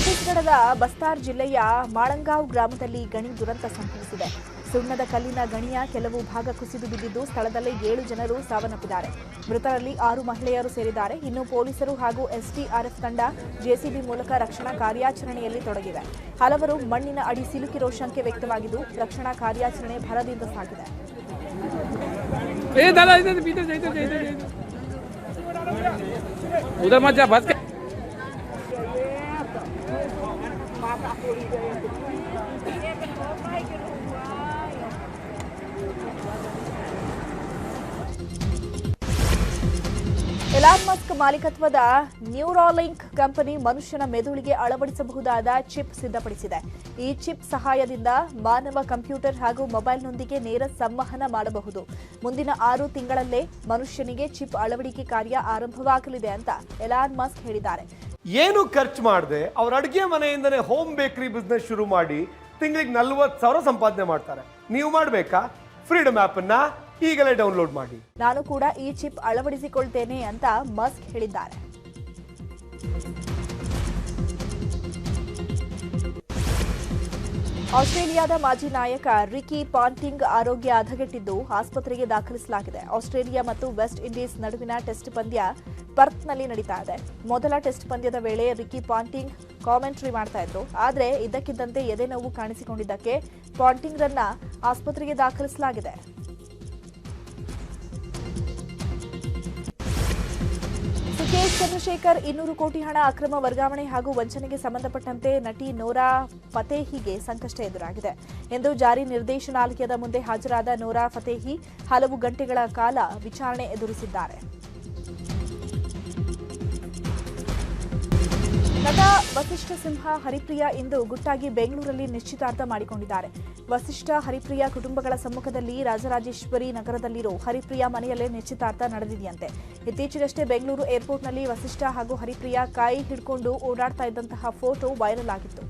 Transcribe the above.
ಛತ್ತೀಸ್ಗಢದ ಬಸ್ತಾರ್ ಜಿಲ್ಲೆಯ ಮಾಳಂಗಾವ್ ಗ್ರಾಮದಲ್ಲಿ ಗಣಿ ದುರಂತ ಸಂಭವಿಸಿದೆ ಸುಣ್ಣದ ಕಲ್ಲಿನ ಗಣಿಯ ಕೆಲವು ಭಾಗ ಕುಸಿದು ಬಿದ್ದಿದ್ದು ಸ್ಥಳದಲ್ಲೇ ಏಳು ಜನರು ಸಾವನ್ನಪ್ಪಿದ್ದಾರೆ ಮೃತರಲ್ಲಿ ಆರು ಮಹಿಳೆಯರು ಸೇರಿದ್ದಾರೆ ಇನ್ನು ಪೊಲೀಸರು ಹಾಗೂ ಎಸ್ಡಿಆರ್ಎಫ್ ತಂಡ ಜೆಸಿಬಿ ಮೂಲಕ ರಕ್ಷಣಾ ಕಾರ್ಯಾಚರಣೆಯಲ್ಲಿ ತೊಡಗಿವೆ ಹಲವರು ಮಣ್ಣಿನ ಅಡಿ ಸಿಲುಕಿರೋ ಶಂಕೆ ವ್ಯಕ್ತವಾಗಿದ್ದು ರಕ್ಷಣಾ ಕಾರ್ಯಾಚರಣೆ ಭರದಿಂದ ಸಾಗಿದೆ ए दादा इधर इधर इधर इधर इधर इधर। उधर मत जा बस ಎಲಾನ್ ಮಸ್ಕ್ ಮಾಲೀಕತ್ವದ ನ್ಯೂರಾಲಿಂಕ್ ಕಂಪನಿ ಮನುಷ್ಯನ ಮೆದುಳಿಗೆ ಅಳವಡಿಸಬಹುದಾದ ಚಿಪ್ ಸಿದ್ಧಪಡಿಸಿದೆ. ಈ ಚಿಪ್ ಸಹಾಯದಿಂದ ಮಾನವ ಕಂಪ್ಯೂಟರ್ ಹಾಗೂ ಮೊಬೈಲ್ನೊಂದಿಗೆ ನೇರ ಸಂವಹನ ಮಾಡಬಹುದು. ಮುಂದಿನ ಆರು ತಿಂಗಳಲ್ಲೇ ಮನುಷ್ಯನಿಗೆ ಚಿಪ್ ಅಳವಡಿಕೆ ಕಾರ್ಯ ಆರಂಭವಾಗಲಿದೆ ಅಂತ ಎಲಾನ್ ಮಸ್ಕ್ ಹೇಳಿದ್ದಾರೆ. ಏನು ಖರ್ಚು ಮಾಡದೆ, ಅವ್ರ ಅಡುಗೆ ಮನೆಯಿಂದನೇ ಹೋಮ್ ಬೇಕರಿ ಬಿಸ್ನೆಸ್ ಶುರು ಮಾಡಿ ತಿಂಗಳಿಗೆ ನಲ್ವತ್ತು ಸಾವಿರ ಸಂಪಾದನೆ ಮಾಡ್ತಾರೆ. ನೀವು ಮಾಡಬೇಕಾ? ಫ್ರೀಡಮ್ ಆ್ಯಪನ್ನು ಈಗಲೇ ಡೌನ್ಲೋಡ್ ಮಾಡಿ. ನಾನು ಕೂಡ ಈ ಚಿಪ್ ಅಳವಡಿಸಿಕೊಳ್ತೇನೆ ಅಂತ ಮಸ್ಕ್ ಹೇಳಿದ್ದಾರೆ. ಆಸ್ಟ್ರೇಲಿಯಾದ ಮಾಜಿ ನಾಯಕ ರಿಕಿ ಪಾಂಟಿಂಗ್ ಆರೋಗ್ಯ ಹದಗೆಟ್ಟಿದ್ದು ಆಸ್ಪತ್ರೆಗೆ ದಾಖಲಿಸಲಾಗಿದೆ. ಆಸ್ಟ್ರೇಲಿಯಾ ಮತ್ತು ವೆಸ್ಟ್ ಇಂಡೀಸ್ ನಡುವಿನ ಟೆಸ್ಟ್ ಪಂದ್ಯ ಪರ್ತ್ನಲ್ಲಿ ನಡೀತಾ ಇದೆ. ಮೊದಲ ಟೆಸ್ಟ್ ಪಂದ್ಯದ ವೇಳೆ ರಿಕಿ ಪಾಂಟಿಂಗ್ ಕಾಮೆಂಟ್ರಿ ಮಾಡ್ತಾ ಇದ್ರು. ಆದರೆ ಇದ್ದಕ್ಕಿದ್ದಂತೆ ಎದೆ ನೋವು ಕಾಣಿಸಿಕೊಂಡಿದ್ದಕ್ಕೆ ಪಾಂಟಿಂಗ್ರನ್ನ ಆಸ್ಪತ್ರೆಗೆ ದಾಖಲಿಸಲಾಗಿದೆ. ಸುಖೇಶ್ ಚಂದ್ರಶೇಖರ್ ಇನ್ನೂರು ಕೋಟಿ ಹಣ ಅಕ್ರಮ ವರ್ಗಾವಣೆ ಹಾಗೂ ವಂಚನೆಗೆ ಸಂಬಂಧಪಟ್ಟಂತೆ ನಟಿ ನೋರಾ ಫತೇಹಿಗೆ ಸಂಕಷ್ಟ ಎದುರಾಗಿದೆ. ಎಂದು ಜಾರಿ ನಿರ್ದೇಶನಾಲಯದ ಮುಂದೆ ಹಾಜರಾದ ನೋರಾ ಫತೇಹಿ ಹಲವು ಗಂಟೆಗಳ ಕಾಲ ವಿಚಾರಣೆ ಎದುರಿಸಿದ್ದಾರೆ. ನಟ ವಸಿಷ್ಠ ಸಿಂಹ ಹರಿಪ್ರಿಯಾ ಇಂದು ಗುಟ್ಟಾಗಿ ಬೆಂಗಳೂರಲ್ಲಿ ನಿಶ್ಚಿತಾರ್ಥ ಮಾಡಿಕೊಂಡಿದ್ದಾರೆ. ವಸಿಷ್ಠ ಹರಿಪ್ರಿಯಾ ಕುಟುಂಬಗಳ ಸಮ್ಮುಖದಲ್ಲಿ ರಾಜರಾಜೇಶ್ವರಿ ನಗರದಲ್ಲಿರೋ ಹರಿಪ್ರಿಯಾ ಮನೆಯಲ್ಲೇ ನಿಶ್ಚಿತಾರ್ಥ ನಡೆದಿದೆಯಂತೆ. ಇತ್ತೀಚೆಗಷ್ಟೇ ಬೆಂಗಳೂರು ಏರ್ಪೋರ್ಟ್ನಲ್ಲಿ ವಸಿಷ್ಠ ಹಾಗೂ ಹರಿಪ್ರಿಯಾ ಕಾಯಿ ಹಿಡ್ಕೊಂಡು ಓಡಾಡ್ತಾ ಇದ್ದಂತಹ ಫೋಟೋ ವೈರಲ್ ಆಗಿತ್ತು.